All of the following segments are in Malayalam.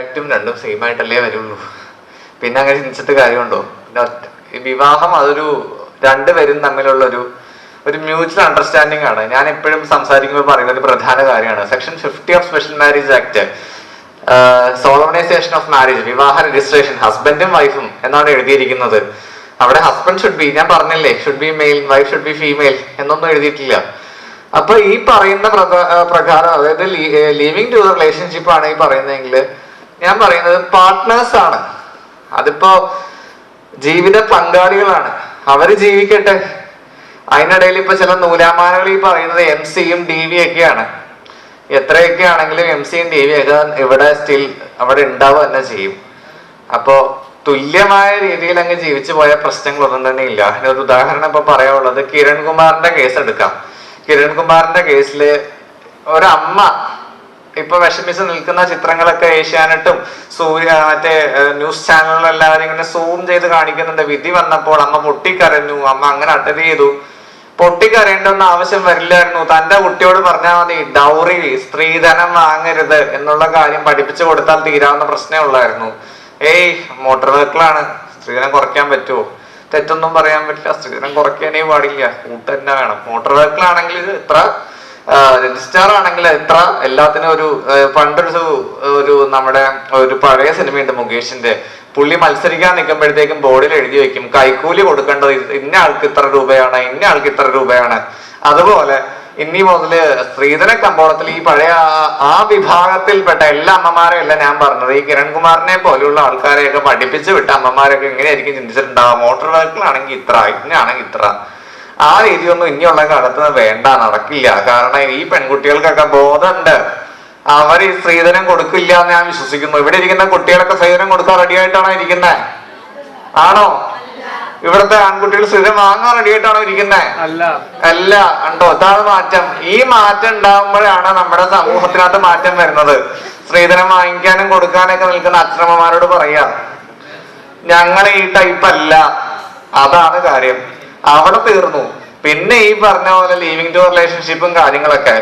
ആക്റ്റും രണ്ടും സെയിം ആയിട്ടല്ലേ വരുള്ളൂ. പിന്നെ അങ്ങനെ ചിന്തിച്ചിട്ട് കാര്യമുണ്ടോ? വിവാഹം അതൊരു രണ്ടുപേരും തമ്മിലുള്ള ഒരു ഒരു മ്യൂച്വൽ അണ്ടർസ്റ്റാൻഡിംഗ് ആണ്. ഞാൻ എപ്പോഴും സംസാരിക്കുമ്പോൾ പറയുന്ന ഒരു പ്രധാന കാര്യമാണ്. Section fifty of special marriage act solemnisation of marriage വിവാഹ രജിസ്ട്രേഷൻ ഹസ്ബൻഡും വൈഫും എന്നാണ് എഴുതിയിരിക്കുന്നത്. അവിടെ ഹസ്ബൻഡ് ഷുഡ് ബി ഞാൻ പറഞ്ഞില്ലേ should be male wife should be female എന്നൊന്നും എഴുതിയിട്ടില്ല. അപ്പൊ ഈ പറയുന്ന പ്രകാരം അതായത് ലീവിങ് ടു റിലേഷൻഷിപ്പ് ആണ് ഈ പറയുന്നതെങ്കിൽ ഞാൻ പറയുന്നത് പാർട്ട്നേഴ്സ് ആണ്. അതിപ്പോ ജീവിത പങ്കാളികളാണ്. അവർ ജീവിക്കട്ടെ. അതിനിടയിൽ ഇപ്പൊ ചില നൂലാമാലകൾ ഈ പറയുന്നത് എം സിയും ഡി വി ഒക്കെയാണ്. എത്രയൊക്കെ ആണെങ്കിലും എം സിയും ഡി വി ഒക്കെ ഇവിടെ സ്റ്റിൽ അവിടെ ഉണ്ടാവുക തന്നെ ചെയ്യും. അപ്പോ തുല്യമായ രീതിയിൽ അങ്ങ് ജീവിച്ചു പോയ പ്രശ്നങ്ങളൊന്നും തന്നെ ഇല്ല. അതിനൊരു ഉദാഹരണം ഇപ്പൊ പറയാനുള്ളത് കിരൺ കുമാറിന്റെ കേസ് എടുക്കാം. കിരൺ കുമാറിന്റെ കേസിൽ ഒരമ്മ ഇപ്പൊ വിഷമിച്ച് നിൽക്കുന്ന ചിത്രങ്ങളൊക്കെ ഏഷ്യാനെട്ടും സൂര്യ മറ്റേ ന്യൂസ് ചാനലുകളും എല്ലാവരും ഇങ്ങനെ സൂം ചെയ്ത് കാണിക്കുന്നുണ്ട്. വിധി വന്നപ്പോൾ അമ്മ പൊട്ടിക്കരഞ്ഞു. അമ്മ അങ്ങനെ അട്ടത് ചെയ്തു. പൊട്ടിക്കരയേണ്ടെന്ന ആവശ്യം വരില്ലായിരുന്നു. തന്റെ കുട്ടിയോട് പറഞ്ഞാൽ മതി ഡൗറി സ്ത്രീധനം വാങ്ങരുത് എന്നുള്ള കാര്യം പഠിപ്പിച്ചു കൊടുത്താൽ തീരാവുന്ന പ്രശ്നമേ ഉള്ളായിരുന്നു. ഏയ് മോട്ടോർ വെഹിക്കിളാണ്. സ്ത്രീധനം കുറയ്ക്കാൻ പറ്റുമോ തെറ്റൊന്നും പറയാൻ പറ്റില്ല. സ്ത്രീധനം കുറയ്ക്കാനേ പാടില്ല. കൂട്ട് തന്നെ വേണം. മോട്ടോർ ഇത് ഇത്ര രജിസ്റ്റാർ ആണെങ്കിൽ എത്ര? എല്ലാത്തിനും ഒരു പണ്ടൊരു ഒരു നമ്മുടെ ഒരു പഴയ സിനിമയുണ്ട് മുകേഷിന്റെ. പുള്ളി മത്സരിക്കാൻ നിൽക്കുമ്പോഴത്തേക്കും ബോർഡിൽ എഴുതി വെക്കും കൈക്കൂലി കൊടുക്കേണ്ടത് ഇന്ന ആൾക്ക് ഇത്ര രൂപയാണ് ഇന്ന ആൾക്ക് ഇത്ര രൂപയാണ്. അതുപോലെ ഇനി മുതൽ സ്ത്രീധന കമ്പോളത്തിൽ ഈ പഴയ ആ- വിഭാഗത്തിൽപ്പെട്ട എല്ലാ അമ്മമാരെ അല്ല ഞാൻ പറഞ്ഞത്. ഈ കിരൺകുമാറിനെ പോലെയുള്ള ആൾക്കാരെയൊക്കെ പഠിപ്പിച്ചു വിട്ട അമ്മമാരൊക്കെ എങ്ങനെയായിരിക്കും ചിന്തിച്ചിട്ടുണ്ടാവുക. മോട്ടോർ വെഹിക്കിൾ ആണെങ്കിൽ ഇത്ര ഇന്നാണെങ്കിൽ ഇത്ര. ആ രീതിയൊന്നും ഇനിയുള്ള കാലത്ത് വേണ്ട നടക്കില്ല. കാരണം ഈ പെൺകുട്ടികൾക്കൊക്കെ ബോധമുണ്ട്. അവർ ഈ സ്ത്രീധനം കൊടുക്കില്ല എന്ന് ഞാൻ വിശ്വസിക്കുന്നു. ഇവിടെ ഇരിക്കുന്ന കുട്ടികളൊക്കെ സ്ത്രീധനം കൊടുക്കാൻ റെഡി ആയിട്ടാണോ ഇരിക്കുന്നത് ആണോ? ഇവിടുത്തെ ആൺകുട്ടികൾ സ്ത്രീധനം വാങ്ങാൻ റെഡി ആയിട്ടാണോ ഇരിക്കുന്നത് അല്ല. അല്ല. ഉണ്ടോ അതാണ് മാറ്റം. ഈ മാറ്റം ഉണ്ടാകുമ്പോഴാണ് നമ്മുടെ സമൂഹത്തിനകത്ത് മാറ്റം വരുന്നത്. സ്ത്രീധനം വാങ്ങിക്കാനും കൊടുക്കാനൊക്കെ നിൽക്കുന്ന അച്ഛനമ്മമാരോട് പറയാ. ഞങ്ങളെ ഈ ടൈപ്പ് അല്ല. അതാണ് കാര്യം. അവിടെ തീർന്നു. പിന്നെ ഈ പറഞ്ഞ പോലെ ലീവിങ് ടു റിലേഷൻഷിപ്പും കാര്യങ്ങളൊക്കെ.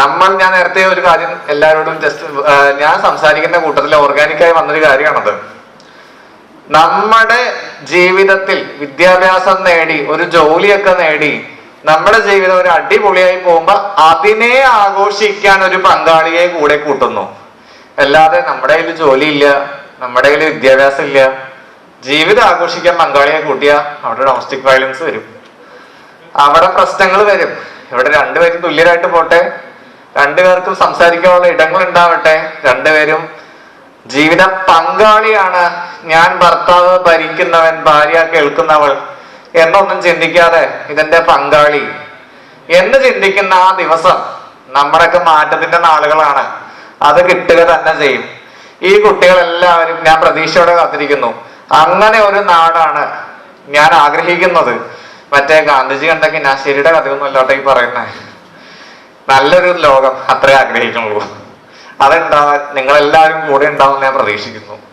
നമ്മൾ ഞാൻ നേരത്തെ ഒരു കാര്യം എല്ലാവരോടും ജസ്റ്റ് ഞാൻ സംസാരിക്കുന്ന കൂട്ടത്തിൽ ഓർഗാനിക്കായി വന്നൊരു കാര്യമാണത്. നമ്മുടെ ജീവിതത്തിൽ വിദ്യാഭ്യാസം നേടി ഒരു ജോലിയൊക്കെ നേടി നമ്മുടെ ജീവിതം ഒരു അടിപൊളിയായി പോകുമ്പോ അതിനെ ആഘോഷിക്കാൻ ഒരു പങ്കാളിയെ കൂടെ കൂട്ടുന്നു. അല്ലാതെ നമ്മുടെ കയ്യിൽ ജോലിയില്ല നമ്മുടെ കയ്യിൽ വിദ്യാഭ്യാസം ഇല്ല ജീവിതം ആഘോഷിക്കാൻ പങ്കാളിയെ കൂട്ടിയ അവിടെ ഡൊമസ്റ്റിക് വയലൻസ് വരും. അവിടെ പ്രശ്നങ്ങൾ വരും. ഇവിടെ രണ്ടുപേരും തുല്യരായിട്ട് പോട്ടെ. രണ്ടുപേർക്കും സംസാരിക്കാനുള്ള ഇടങ്ങൾ ഉണ്ടാവട്ടെ. രണ്ടുപേരും ജീവിത പങ്കാളിയാണ്. ഞാൻ ഭർത്താവ് ഭരിക്കുന്നവൻ ഭാര്യ കേൾക്കുന്നവൾ എന്നൊന്നും ചിന്തിക്കാതെ ഇതെന്റെ പങ്കാളി. എന്ന് ചിന്തിക്കുന്ന ആ ദിവസം നമ്മുടെയൊക്കെ മാറ്റത്തിന്റെ നാളുകളാണ്. അത് കിട്ടുക തന്നെ ചെയ്യും. ഈ കുട്ടികളെല്ലാവരും ഞാൻ പ്രതീക്ഷയോടെ കാത്തിരിക്കുന്നു. അങ്ങനെ ഒരു നാടാണ് ഞാൻ ആഗ്രഹിക്കുന്നത്. മറ്റേ ഗാന്ധിജി കണ്ട കഥ കഥയൊന്നും അല്ലാട്ടെ ഈ പറയുന്നേ. നല്ലൊരു ലോകം അത്രേ ആഗ്രഹിക്കുന്നുള്ളൂ. അതുണ്ടാവാൻ നിങ്ങളെല്ലാവരും കൂടെ ഉണ്ടാവും ഞാൻ പ്രതീക്ഷിക്കുന്നു.